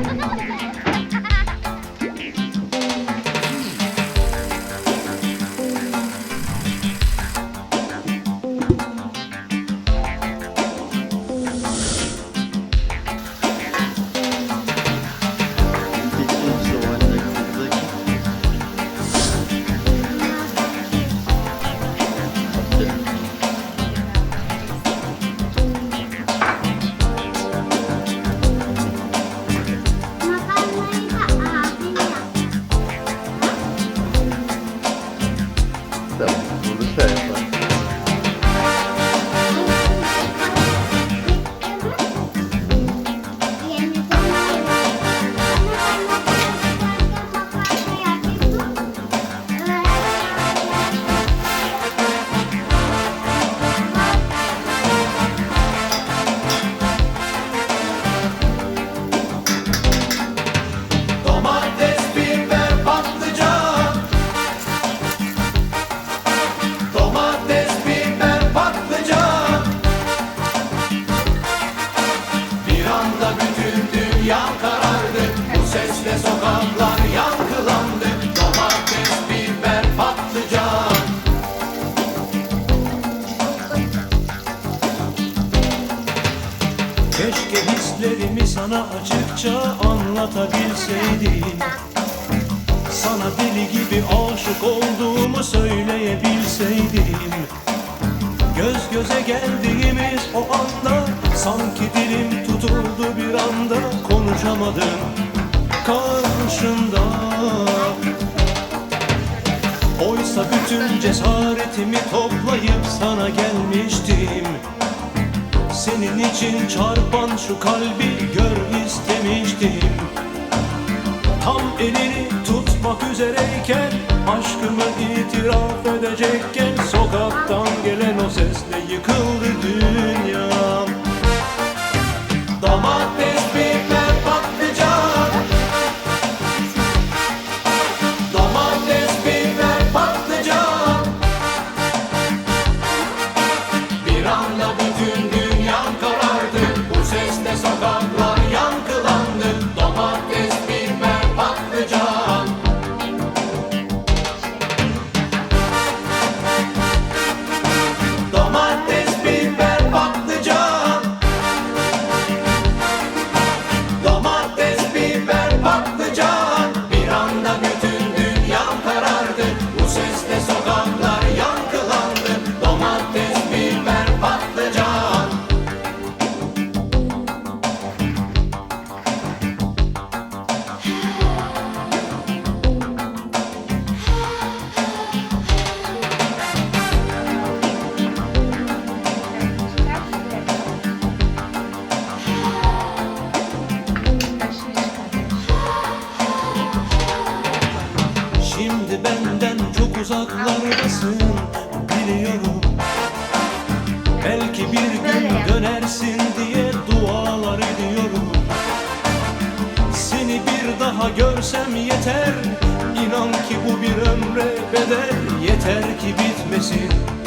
Oh, dünya karardı Bu sesle sokaklar yankılandı. Domates, biber, patlıcan. Keşke hislerimi sana açıkça anlatabilseydim. Sana deli gibi aşık olduğumu söyleyebilseydim. Göz göze geldiğimiz o anda Sanki dilim tutuldu bir anda Konuşamadım karşında. Oysa bütün cesaretimi toplayıp sana gelmiştim. Senin için çarpan şu kalbi gör istemiştim. Tam elini tutmak üzereyken Aşkımı itiraf edecekken Sokaktan gelen sesle uzaklardasın biliyorum. Belki bir gün dönersin diye dualar ediyorum. Seni bir daha görsem yeter. İnan ki bu bir ömre bedel. Yeter ki bitmesin